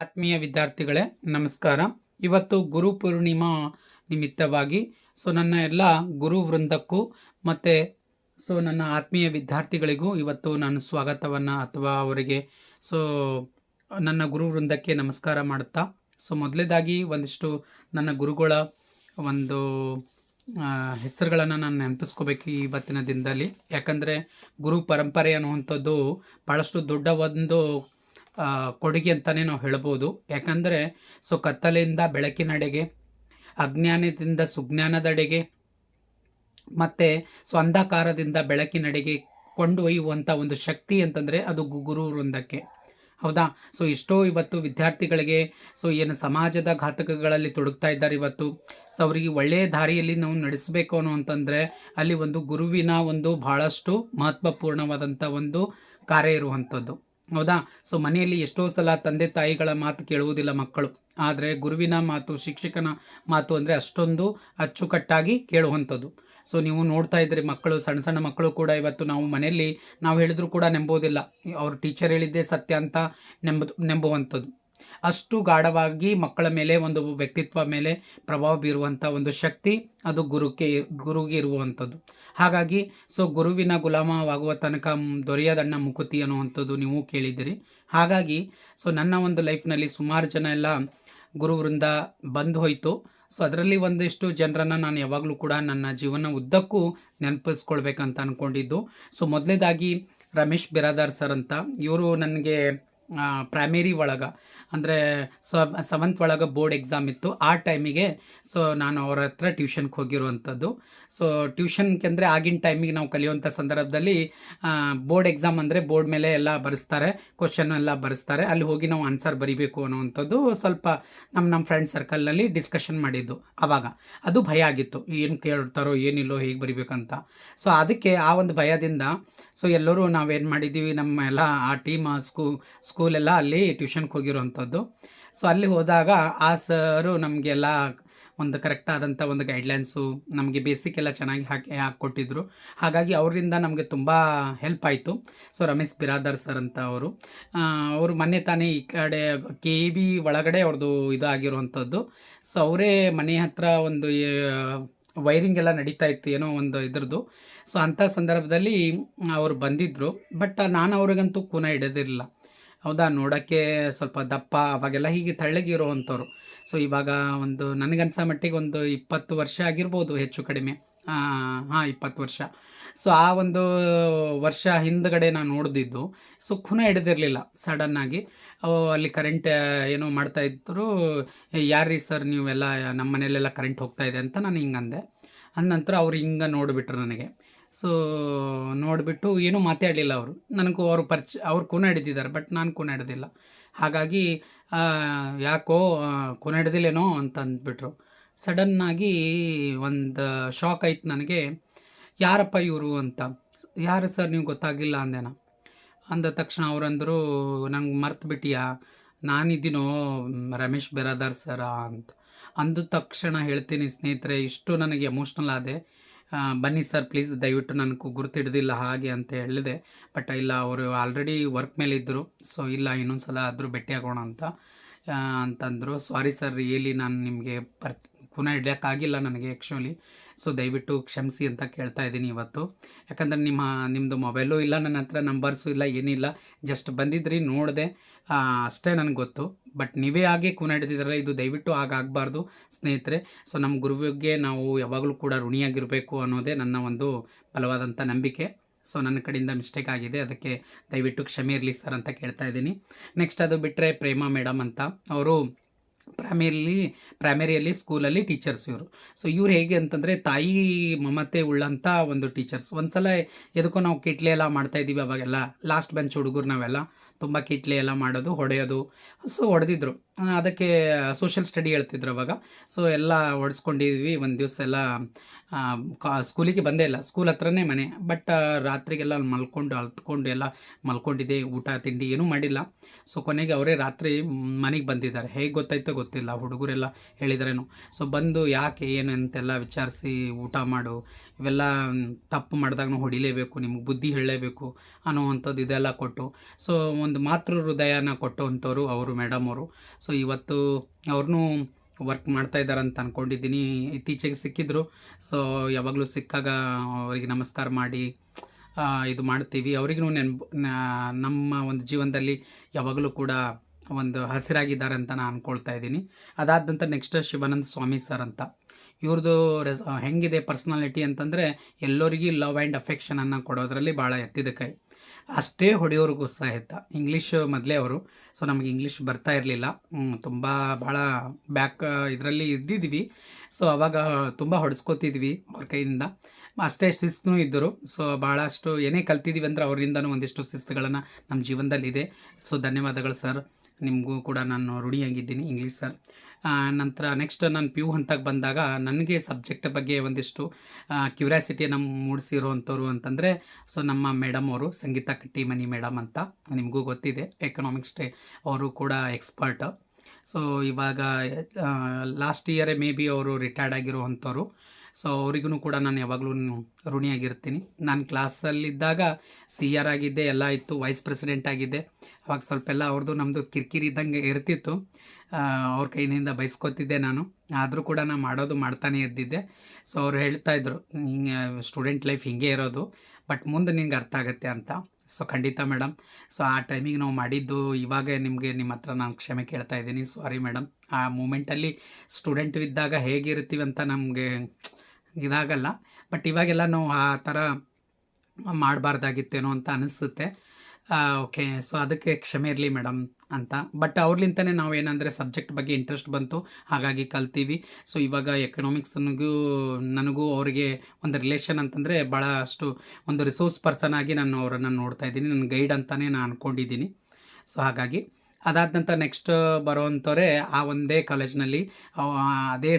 ಆತ್ಮೀಯ ವಿದ್ಯಾರ್ಥಿಗಳೇ, ನಮಸ್ಕಾರ. ಇವತ್ತು ಗುರು ಪೂರ್ಣಿಮಾ ನಿಮಿತ್ತವಾಗಿ, ಸೊ ನನ್ನ ಎಲ್ಲ ಗುರು ವೃಂದಕ್ಕೂ ಮತ್ತು ಸೊ ನನ್ನ ಆತ್ಮೀಯ ವಿದ್ಯಾರ್ಥಿಗಳಿಗೂ ಇವತ್ತು ನಾನು ಸ್ವಾಗತವನ್ನು ಅಥವಾ ಅವರಿಗೆ, ಸೊ ನನ್ನ ಗುರು ವೃಂದಕ್ಕೆ ನಮಸ್ಕಾರ ಮಾಡುತ್ತಾ. ಸೊ ಮೊದಲೇದಾಗಿ ಒಂದಿಷ್ಟು ನನ್ನ ಗುರುಗಳ ಒಂದು ಹೆಸರುಗಳನ್ನು ನಾನು ನೆನಪಿಸ್ಕೋಬೇಕು ಇವತ್ತಿನ ದಿನದಲ್ಲಿ. ಯಾಕಂದರೆ ಗುರು ಪರಂಪರೆ ಅನ್ನುವಂಥದ್ದು ಭಾಳಷ್ಟು ದೊಡ್ಡ ಒಂದು ಕೊಡುಗೆ ಅಂತಲೇ ನಾವು ಹೇಳ್ಬೋದು. ಯಾಕಂದರೆ, ಸೊ ಕತ್ತಲೆಯಿಂದ ಬೆಳಕಿನಡೆಗೆ ಅಜ್ಞಾನದಿಂದ ಸುಜ್ಞಾನದೆಡೆಗೆ ಮತ್ತು ಸೊ ಅಂಧಕಾರದಿಂದ ಬೆಳಕಿನಡೆಗೆ ಕೊಂಡೊಯ್ಯುವಂಥ ಒಂದು ಶಕ್ತಿ ಅಂತಂದರೆ ಅದು ಗುರು ವೃಂದಕ್ಕೆ. ಹೌದಾ? ಸೊ ಎಷ್ಟೋ ಇವತ್ತು ವಿದ್ಯಾರ್ಥಿಗಳಿಗೆ, ಸೊ ಏನು ಸಮಾಜದ ಘಾತಕಗಳಲ್ಲಿ ತೊಡಗ್ತಾ ಇದ್ದಾರೆ ಇವತ್ತು. ಸೊ ಅವರಿಗೆ ಒಳ್ಳೆಯ ದಾರಿಯಲ್ಲಿ ನಾವು ನಡೆಸಬೇಕು ಅನ್ನೋ ಅಂತಂದರೆ, ಅಲ್ಲಿ ಒಂದು ಗುರುವಿನ ಒಂದು ಭಾಳಷ್ಟು ಮಹತ್ವಪೂರ್ಣವಾದಂಥ ಒಂದು ಕಾರ್ಯ ಇರುವಂಥದ್ದು ಹೌದಾ? ಸೊ ಮನೆಯಲ್ಲಿ ಎಷ್ಟೋ ಸಲ ತಂದೆ ತಾಯಿಗಳ ಮಾತು ಕೇಳುವುದಿಲ್ಲ ಮಕ್ಕಳು. ಆದರೆ ಗುರುವಿನ ಮಾತು, ಶಿಕ್ಷಕನ ಮಾತು ಅಂದರೆ ಅಷ್ಟೊಂದು ಅಚ್ಚುಕಟ್ಟಾಗಿ ಕೇಳುವಂಥದ್ದು. ಸೊ ನೀವು ನೋಡ್ತಾ ಇದ್ರಿ ಮಕ್ಕಳು, ಸಣ್ಣ ಸಣ್ಣ ಮಕ್ಕಳು ಕೂಡ ಇವತ್ತು ನಾವು ಮನೆಯಲ್ಲಿ ನಾವು ಹೇಳಿದ್ರು ಕೂಡ ನಂಬೋದಿಲ್ಲ. ಅವ್ರ ಟೀಚರ್ ಹೇಳಿದ್ದೇ ಸತ್ಯ ಅಂತ ನೆಂಬ ನೆಂಬುವಂಥದ್ದು. ಅಷ್ಟು ಗಾಢವಾಗಿ ಮಕ್ಕಳ ಮೇಲೆ ಒಂದು ವ್ಯಕ್ತಿತ್ವ ಮೇಲೆ ಪ್ರಭಾವ ಬೀರುವಂಥ ಒಂದು ಶಕ್ತಿ ಅದು ಗುರುಕ್ಕೆ ಗುರುಗೆ ಇರುವಂಥದ್ದು. ಹಾಗಾಗಿ, ಸೊ ಗುರುವಿನ ಗುಲಾಮವಾಗುವ ತನಕ ದೊರೆಯದಣ್ಣ ಮುಕುತಿ ಅನ್ನುವಂಥದ್ದು ನೀವು ಕೇಳಿದ್ದೀರಿ. ಹಾಗಾಗಿ, ಸೊ ನನ್ನ ಒಂದು ಲೈಫ್ನಲ್ಲಿ ಸುಮಾರು ಜನ ಎಲ್ಲ ಗುರುವೃಂದ ಬಂದು ಹೋಯಿತು. ಸೊ ಅದರಲ್ಲಿ ಒಂದಿಷ್ಟು ಜನರನ್ನು ನಾನು ಯಾವಾಗಲೂ ಕೂಡ ನನ್ನ ಜೀವನ ಉದ್ದಕ್ಕೂ ನೆನಪಿಸ್ಕೊಳ್ಬೇಕಂತ ಅಂದ್ಕೊಂಡಿದ್ದು ಸೊ ಮೊದಲೇದಾಗಿ ರಮೇಶ್ ಬಿರಾದಾರ್ ಸರ್ ಅಂತ. ಇವರು ನನಗೆ ಪ್ರೈಮರಿ ಒಳಗೆ. ಅಂದರೆ ಸೆವೆಂತ್ ಒಳಗೆ ಬೋರ್ಡ್ ಎಕ್ಸಾಮ್ ಇತ್ತು. ಆ ಟೈಮಿಗೆ ಸೊ ನಾನು ಅವ್ರ ಹತ್ರ ಟ್ಯೂಷನ್ಗೆ ಹೋಗಿರುವಂಥದ್ದು ಸೊ ಟ್ಯೂಷನ್ಗೆ ಅಂದರೆ ಆಗಿನ ಟೈಮಿಗೆ ನಾವು ಕಲಿಯುವಂಥ ಸಂದರ್ಭದಲ್ಲಿ ಬೋರ್ಡ್ ಎಕ್ಸಾಮ್ ಅಂದರೆ ಬೋರ್ಡ್ ಮೇಲೆ ಎಲ್ಲ ಬರೆಸ್ತಾರೆ ಕ್ವಶನ್ ಎಲ್ಲ ಬರೆಸ್ತಾರೆ. ಅಲ್ಲಿ ಹೋಗಿ ನಾವು ಆನ್ಸರ್ ಬರಿಬೇಕು ಅನ್ನೋವಂಥದ್ದು ಸ್ವಲ್ಪ ನಮ್ಮ ನಮ್ಮ ಫ್ರೆಂಡ್ ಸರ್ಕಲ್ನಲ್ಲಿ ಡಿಸ್ಕಷನ್ ಮಾಡಿದ್ದು ಆವಾಗ ಅದು ಭಯ ಆಗಿತ್ತು. ಏನು ಕೇಳ್ತಾರೋ, ಏನಿಲ್ಲೋ ಹೇಗೆ ಬರಿಬೇಕಂತ. ಸೊ ಅದಕ್ಕೆ ಆ ಒಂದು ಭಯದಿಂದ ಸೊ ಎಲ್ಲರೂ ನಾವೇನು ಮಾಡಿದ್ದೀವಿ, ನಮ್ಮ ಎಲ್ಲ, ಆ ಟೀಮ್ ಸ್ಕೂ ಸ್ಕೂಲೆಲ್ಲ ಅಲ್ಲಿ ಟ್ಯೂಷನ್ಗೆ ಹೋಗಿರುವಂಥದ್ದು. ಸೊ ಅಲ್ಲಿ ಹೋದಾಗ ಆ ಸರು ನಮಗೆಲ್ಲ ಒಂದು ಕರೆಕ್ಟ್ ಆದಂಥ ಒಂದು ಗೈಡ್ಲೈನ್ಸು ನಮಗೆ ಬೇಸಿಕ್ ಎಲ್ಲ ಚೆನ್ನಾಗಿ ಹಾಕಿ, ಹಾಕ್ಕೊಟ್ಟಿದ್ರು. ಹಾಗಾಗಿ ಅವರಿಂದ ನಮಗೆ ತುಂಬ ಹೆಲ್ಪ್ ಆಯಿತು. ಸೊ ರಮೇಶ್ ಬಿರಾದರ್ ಸರ್ ಅಂತ ಅವರು. ಅವರು ಮೊನ್ನೆ ತಾನೇ ಈ ಕಡೆ ಕೆ ಬಿ ಒಳಗಡೆ ಅವ್ರದ್ದು ಇದು ಆಗಿರುವಂಥದ್ದು. ಸೊ ಅವರೇ ಮನೆ ಹತ್ರ ಒಂದು ವೈರಿಂಗ್ ಎಲ್ಲ ನಡೀತಾ ಇತ್ತು, ಏನೋ ಒಂದು ಇದ್ರದ್ದು. ಸೊ ಅಂಥ ಸಂದರ್ಭದಲ್ಲಿ ಅವರು ಬಂದಿದ್ದರು ಬಟ್ ನಾನು ಅವ್ರಿಗಂತೂ ಕೂನ ಹಿಡಿದಿರಲಿಲ್ಲ ಹೌದಾ? ನೋಡೋಕ್ಕೆ ಸ್ವಲ್ಪ ದಪ್ಪ, ಅವಾಗೆಲ್ಲ ಹೀಗೆ ತೆಳ್ಳಗಿರುವಂಥವ್ರು ಸೊ ಇವಾಗ ಒಂದು ನನಗನ್ಸೋ ಮಟ್ಟಿಗೆ ಒಂದು ಇಪ್ಪತ್ತು ವರ್ಷ ಆಗಿರ್ಬೋದು ಹೆಚ್ಚು ಕಡಿಮೆ. ಹಾಂ, ಇಪ್ಪತ್ತು ವರ್ಷ. ಸೊ ಆ ಒಂದು ವರ್ಷ ಹಿಂದ್ಗಡೆ ನಾನು ನೋಡಿದ್ದು ಸೊ ಖುನ ಹಿಡಿದಿರಲಿಲ್ಲ ಸಡನ್ನಾಗಿ ಅಲ್ಲಿ ಕರೆಂಟ್ ಏನೋ ಮಾಡ್ತಾ ಇದ್ರು. ಯಾರ್ರೀ ಸರ್ ನೀವೆಲ್ಲ ನಮ್ಮ ಮನೇಲೆಲ್ಲ ಕರೆಂಟ್ ಹೋಗ್ತಾ ಇದೆ ಅಂತ ನಾನು ಹಿಂಗೆ ಅಂದೆ ಅಂದ ನಂತರ ಅವ್ರು ಹಿಂಗೆ ನೋಡಿಬಿಟ್ರು ನನಗೆ. ಸೊ ನೋಡಿಬಿಟ್ಟು ಏನೂ ಮಾತಾಡಲಿಲ್ಲ ಅವರು. ನನಗೂ ಅವರು ಪರಿಚ ಅವ್ರು ಕೂನ ಹಿಡಿದಿದ್ದಾರೆ ಬಟ್ ನಾನು ಕೂನ ಹಿಡ್ದಿಲ್ಲ ಹಾಗಾಗಿ ಯಾಕೋ ಆ, ಕೂನ ಹಿಡ್ದಿಲ್ಲೇನೋ ಅಂತ ಅಂದ್ಬಿಟ್ರು. ಸಡನ್ನಾಗಿ ಒಂದು ಶಾಕ್ ಆಯ್ತು ನನಗೆ. ಯಾರಪ್ಪ ಇವರು ಅಂತ. ಯಾರು ಸರ್ ನೀವು ಗೊತ್ತಾಗಿಲ್ಲ ಅಂದೆನ. ಅಂದ ತಕ್ಷಣ ಅವರಂದರು ನಂಗೆ ಮರ್ತು ಬಿಟ್ಟಿಯಾ? ನಾನಿದ್ದೀನೋ ರಮೇಶ್ ಬೆರಾದಾರ್ ಸರ? ಅಂತ. ಅಂದ ತಕ್ಷಣ ಹೇಳ್ತೀನಿ ಸ್ನೇಹಿತರೆ ಇಷ್ಟು ನನಗೆ ಎಮೋಷ್ನಲ್ ಆದೆ. ಬನ್ನಿ ಸರ್ ಪ್ಲೀಸ್ ದಯವಿಟ್ಟು ನನಗೂ ಗುರುತು ಹಿಡ್ದಿಲ್ಲ ಹಾಗೆ ಅಂತ ಹೇಳಿದೆ. ಬಟ್ ಇಲ್ಲ, ಅವರು ಆಲ್ರೆಡಿ ವರ್ಕ್ ಮೇಲೆ ಇದ್ದರು ಸೊ ಇಲ್ಲ ಇನ್ನೊಂದು ಸಲ ಆದರೂ ಭೇಟಿ ಆಗೋಣ ಅಂತ ಅಂತಂದರು. ಸಾರಿ ಸರ್ ರಿಯಲಿ ನಾನು ನಿಮಗೆ ಪರ್ ಕುನ ಹಿಡಿಯೋಕ್ಕಾಗಿಲ್ಲ ನನಗೆ ಆ್ಯಕ್ಚುಲಿ ಸೊ ದಯವಿಟ್ಟು ಕ್ಷಮಿಸಿ ಅಂತ ಕೇಳ್ತಾ ಇದ್ದೀನಿ ಇವತ್ತು. ಯಾಕಂದರೆ ನಿಮ್ಮ ನಿಮ್ಮದು ಮೊಬೈಲು ಇಲ್ಲ, ನನ್ನ ಹತ್ರ ನಂಬರ್ಸು ಇಲ್ಲ, ಏನಿಲ್ಲ ಜಸ್ಟ್ ಬಂದಿದ್ರಿ, ನೋಡಿದೆ ಅಷ್ಟೇ ನನಗೆ ಗೊತ್ತು. ಬಟ್ ನೀವೇ ಆಗಿ ಕೂನ ಹಿಡಿದಿದ್ರಲ್ಲ ಇದು ದಯವಿಟ್ಟು ಆಗಾಗಬಾರ್ದು ಸ್ನೇಹಿತರೆ. ಸೊ ನಮ್ಮ ಗುರುವಿಗೆ ನಾವು ಯಾವಾಗಲೂ ಕೂಡ ಋಣಿಯಾಗಿರಬೇಕು ಅನ್ನೋದೇ ನನ್ನ ಒಂದು ಬಲವಾದಂಥ ನಂಬಿಕೆ. ಸೊ ನನ್ನ ಕಡೆಯಿಂದ ಮಿಸ್ಟೇಕ್ ಆಗಿದೆ, ಅದಕ್ಕೆ ದಯವಿಟ್ಟು ಕ್ಷಮೆ ಇರಲಿ ಸರ್ ಅಂತ ಕೇಳ್ತಾ ಇದ್ದೀನಿ. ನೆಕ್ಸ್ಟ್ ಅದು ಬಿಟ್ಟರೆ ಪ್ರೇಮಾ ಮೇಡಮ್ ಅಂತ. ಅವರು ಪ್ರೈಮರಿಲಿ ಪ್ರೈಮರಿಯಲ್ಲಿ ಸ್ಕೂಲಲ್ಲಿ ಟೀಚರ್ಸ್ ಇವರು. ಸೊ ಇವ್ರು ಹೇಗೆ ಅಂತಂದರೆ ತಾಯಿ ಮಮತೆ ಉಳ್ಳಂಥ ಒಂದು ಟೀಚರ್ಸ್ ಒಂದು ಸಲ ಎದಕ್ಕೋ ನಾವು ಕಿಟ್ಲೆ ಎಲ್ಲ ಮಾಡ್ತಾಯಿದ್ದೀವಿ ಅವಾಗೆಲ್ಲ. ಲಾಸ್ಟ್ ಬೆಂಚ್ ಹುಡುಗರು ನಾವೆಲ್ಲ. ತುಂಬ ಕಿಟ್ಲಿ ಎಲ್ಲ ಮಾಡೋದು, ಹೊಡೆಯೋದು. ಸೊ ಹೊಡೆದಿದ್ರು. ಅದಕ್ಕೆ ಸೋಷಿಯಲ್ ಸ್ಟಡಿ ಹೇಳ್ತಿದ್ರು ಅವಾಗ. ಸೊ ಎಲ್ಲ ಹೊಡೆಸ್ಕೊಂಡಿದ್ವಿ. ಒಂದು ದಿವಸ ಎಲ್ಲ ಕಾ ಸ್ಕೂಲಿಗೆ ಬಂದೇ ಇಲ್ಲ. ಸ್ಕೂಲ್ ಹತ್ರನೇ ಮನೆ. ಬಟ್ ರಾತ್ರಿಗೆಲ್ಲ ಅಲ್ಲಿ ಮಲ್ಕೊಂಡು, ಅಲ್ತ್ಕೊಂಡು ಎಲ್ಲ ಮಲ್ಕೊಂಡಿದ್ದೆ. ಊಟ, ತಿಂಡಿ ಏನೂ ಮಾಡಿಲ್ಲ. ಸೊ ಕೊನೆಗೆ ಅವರೇ ರಾತ್ರಿ ಮನೆಗೆ ಬಂದಿದ್ದಾರೆ. ಹೇಗೆ ಗೊತ್ತಾಯ್ತೋ ಗೊತ್ತಿಲ್ಲ. ಹುಡುಗರೆಲ್ಲ ಹೇಳಿದ್ರೇನು. ಸೊ ಬಂದು ಯಾಕೆ, ಏನು ಅಂತೆಲ್ಲ ವಿಚಾರಿಸಿ ಊಟ ಮಾಡು ಇವೆಲ್ಲ ತಪ್ಪು ಮಾಡಿದಾಗ ಹೊಡಿಲೇಬೇಕು, ನಿಮ್ಗೆ ಬುದ್ಧಿ ಹೇಳಲೇಬೇಕು ಅನ್ನೋವಂಥದ್ದು ಇದೆಲ್ಲ ಕೊಟ್ಟು, ಸೊ ಒಂದು ಒಂದು ಮಾತೃ ಹೃದಯನ ಕೊಟ್ಟುವಂಥವ್ರು ಅವರು, ಮೇಡಮ್ ಅವರು. ಸೊ ಇವತ್ತು ಅವ್ರನ್ನೂ ವರ್ಕ್ ಮಾಡ್ತಾ ಇದ್ದಾರೆ ಅಂತ ಅಂದ್ಕೊಂಡಿದ್ದೀನಿ ಇತ್ತೀಚೆಗೆ ಸಿಕ್ಕಿದ್ರು. ಸೊ ಯಾವಾಗಲೂ ಸಿಕ್ಕಾಗ ಅವರಿಗೆ ನಮಸ್ಕಾರ ಮಾಡಿ ಇದು ಮಾಡ್ತೀವಿ. ಅವ್ರಿಗೂ ನೆನ್ಪು ನಮ್ಮ ಒಂದು ಜೀವನದಲ್ಲಿ ಯಾವಾಗಲೂ ಕೂಡ ಒಂದು ಹಸಿರಾಗಿದ್ದಾರೆ ಅಂತ ನಾನು ಅಂದ್ಕೊಳ್ತಾ ಇದ್ದೀನಿ. ಅದಾದಂಥ ನೆಕ್ಸ್ಟ್ ಶಿವಾನಂದ ಸ್ವಾಮಿ ಸರ್ ಅಂತ. ಇವ್ರದ್ದು ರೆಸ್ ಹೆಂಗಿದೆ ಪರ್ಸ್ನಾಲಿಟಿ ಅಂತಂದರೆ ಎಲ್ಲರಿಗೂ ಲವ್ ಆ್ಯಂಡ್ ಅಫೆಕ್ಷನನ್ನು ಕೊಡೋದರಲ್ಲಿ ಭಾಳ ಎತ್ತಿದ ಕೈ. ಅಷ್ಟೇ ಹೊಡೆಯೋರಿಗೂ ಸಹಿತ ಇಂಗ್ಲೀಷ್ ಮೊದಲೇ ಅವರು. ಸೊ ನಮಗೆ ಇಂಗ್ಲೀಷ್ ಬರ್ತಾ ಇರಲಿಲ್ಲ. ತುಂಬ ಭಾಳ ಬ್ಯಾಕ್ ಇದರಲ್ಲಿ ಇದ್ದಿದ್ವಿ. ಸೊ ಅವಾಗ ತುಂಬ ಹೊಡೆಸ್ಕೊತಿದ್ವಿ ಅವ್ರ ಕೈಯಿಂದ. ಅಷ್ಟೇ ಶಿಸ್ತೂ ಇದ್ದರು. ಸೊ ಭಾಳಷ್ಟು ಏನೇ ಕಲ್ತಿದ್ದೀವಿ ಅಂದರೆ ಅವರಿಂದನೂ ಒಂದಿಷ್ಟು ಶಿಸ್ತುಗಳನ್ನು ನಮ್ಮ ಜೀವನದಲ್ಲಿದೆ. ಸೊ ಧನ್ಯವಾದಗಳು ಸರ್. ನಿಮಗೂ ಕೂಡ ನಾನು ರೂಢಿಯಾಗಿದ್ದೀನಿ ಇಂಗ್ಲೀಷ್ ಸರ್ ನಂತರ ನೆಕ್ಸ್ಟ್ ನಾನು ಪಿ ಯು ಹಂತಕ್ಕೆ ಬಂದಾಗ ನನಗೆ ಸಬ್ಜೆಕ್ಟ್ ಬಗ್ಗೆ ಒಂದಿಷ್ಟು ಕ್ಯೂರಿಯಾಸಿಟಿಯನ್ನು ಮೂಡಿಸಿರುವಂಥವ್ರು ಅಂತಂದರೆ ಸೊ ನಮ್ಮ ಮೇಡಮ್ ಅವರು, ಸಂಗೀತ ಕಟ್ಟಿಮನಿ ಮೇಡಮ್ ಅಂತ ನಿಮಗೂ ಗೊತ್ತಿದೆ ಎಕನಾಮಿಕ್ಸ್ ಡೇ ಅವರು ಕೂಡ ಎಕ್ಸ್ಪರ್ಟ್ ಸೊ ಇವಾಗ ಲಾಸ್ಟ್ ಇಯರೇ ಮೇ ಬಿ ಅವರು ರಿಟೈರ್ಡ್ ಆಗಿರುವಂಥವ್ರು. ಸೊ ಅವರಿಗೂ ಕೂಡ ನಾನು ಯಾವಾಗಲೂ ಋಣಿಯಾಗಿರ್ತೀನಿ. ನಾನು ಕ್ಲಾಸಲ್ಲಿದ್ದಾಗ ಸಿ ಆರ್ ಆಗಿದ್ದೆ, ಎಲ್ಲ ಇತ್ತು ವೈಸ್ ಪ್ರೆಸಿಡೆಂಟ್ ಆಗಿದ್ದೆ. ಅವಾಗ ಸ್ವಲ್ಪ ಎಲ್ಲ ಅವ್ರದ್ದು ನಮ್ಮದು ಕಿರಿಕಿರಿ ಇದ್ದಂಗೆ ಇರ್ತಿತ್ತು. ಅವ್ರ ಕೈಯಿಂದ ಬಯಸ್ಕೊತಿದ್ದೆ ನಾನು. ಆದರೂ ಕೂಡ ನಾನು ಮಾಡೋದು ಮಾಡ್ತಾನೆ ಇದ್ದಿದ್ದೆ. ಸೊ ಅವ್ರು ಹೇಳ್ತಾ ಇದ್ರು ಹಿಂಗೆ ಸ್ಟೂಡೆಂಟ್ ಲೈಫ್ ಹಿಂಗೆ ಇರೋದು, ಬಟ್ ಮುಂದೆ ನಿಂಗೆ ಅರ್ಥ ಆಗುತ್ತೆ ಅಂತ. ಸೊ ಖಂಡಿತ ಮೇಡಮ್ ಸೊ ಆ ಟೈಮಿಗೆ ನಾವು ಮಾಡಿದ್ದು, ಇವಾಗ ನಿಮಗೆ ನಿಮ್ಮ ಹತ್ರ ನಾನು ಕ್ಷಮೆ ಕೇಳ್ತಾ ಇದ್ದೀನಿ. ಸಾರಿ ಮೇಡಮ್ ಆ ಮೂಮೆಂಟಲ್ಲಿ ಸ್ಟೂಡೆಂಟ್ ಇದ್ದಾಗ ಹೇಗಿರ್ತೀವಿ ಅಂತ ನಮಗೆ ಇದಾಗಲ್ಲ. ಬಟ್ ಇವಾಗೆಲ್ಲ ನಾವು ಆ ಥರ ಮಾಡಬಾರ್ದಾಗಿತ್ತೇನೋ ಅಂತ ಅನಿಸುತ್ತೆ. ಓಕೆ. ಸೊ ಅದಕ್ಕೆ ಕ್ಷಮೆ ಇರಲಿ ಮೇಡಮ್ ಅಂತ. ಬಟ್ ಅವ್ರಲಿಂತನೇ ನಾವು ಏನಂದರೆ ಸಬ್ಜೆಕ್ಟ್ ಬಗ್ಗೆ ಇಂಟ್ರೆಸ್ಟ್ ಬಂತು. ಹಾಗಾಗಿ ಕಲ್ತೀವಿ. ಸೊ ಇವಾಗ ಎಕನಾಮಿಕ್ಸ್ನಿಗೂ ನನಗೂ ಅವರಿಗೆ ಒಂದು ರಿಲೇಷನ್ ಅಂತಂದರೆ ಭಾಳ ಅಷ್ಟು ಒಂದು ರಿಸೋರ್ಸ್ ಪರ್ಸನ್ ಆಗಿ ನಾನು ಅವರನ್ನು ನೋಡ್ತಾ ಇದ್ದೀನಿ. ನನ್ನ ಗೈಡ್ ಅಂತಲೇ ನಾನು ಅಂದ್ಕೊಂಡಿದ್ದೀನಿ ಸೊ ಹಾಗಾಗಿ ಅದಾದ ನಂತರ ನೆಕ್ಸ್ಟ್ ಬರೋವಂಥವ್ರೆ ಆ ಒಂದೇ ಕಾಲೇಜ್ನಲ್ಲಿ ಅದೇ